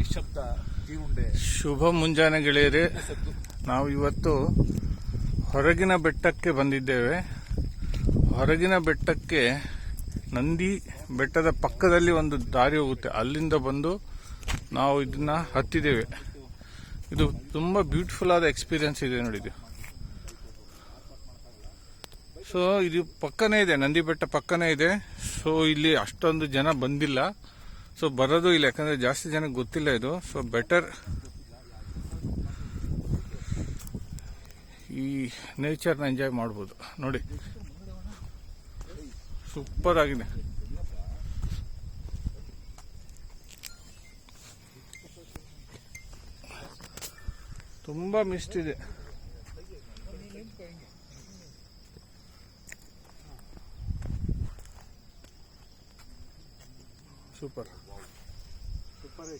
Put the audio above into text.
ನಿಶಬ್ದ ಜೀವುಂಡೆ. ಶುಭ ಮುಂಜಾನೆ ಗೆಳೆಯರೆ, ನಾವು ಇವತ್ತು ಹೊರಗಿನ ಬೆಟ್ಟಕ್ಕೆ ಬಂದಿದ್ದೇವೆ. ಹೊರಗಿನ ಬೆಟ್ಟಕ್ಕೆ ನಂದಿ ಬೆಟ್ಟದ ಪಕ್ಕದಲ್ಲಿ ಒಂದು ದಾರಿ ಹೋಗುತ್ತೆ. ಅಲ್ಲಿಂದ ಬಂದು ನಾವು ಇದನ್ನ ಹತ್ತಿದ್ದೇವೆ. ಇದು ತುಂಬಾ ಬ್ಯೂಟಿಫುಲ್ ಆದ ಎಕ್ಸ್ಪೀರಿಯನ್ಸ್ ಇದೆ ನೋಡಿ ಸೊ ಇದು ಪಕ್ಕನೇ ಇದೆ, ನಂದಿ ಬೆಟ್ಟ ಪಕ್ಕನೇ ಇದೆ. ಸೊ ಇಲ್ಲಿ ಅಷ್ಟೊಂದು ಜನ ಬಂದಿಲ್ಲ. ಸೊ ಬರೋದು ಇಲ್ಲ, ಯಾಕಂದ್ರೆ ಜಾಸ್ತಿ ಜನಕ್ಕೆ ಗೊತ್ತಿಲ್ಲ ಇದು. ಸೊ ಬೆಟರ್ ಈ ನೇಚರ್ನ ಎಂಜಾಯ್ ಮಾಡ್ಬೋದು. ನೋಡಿ. ಸೂಪರ್ ಆಗಿದೆ. ತುಂಬಾ ಮಿಸ್ಟ್ ಇದೆ. Super super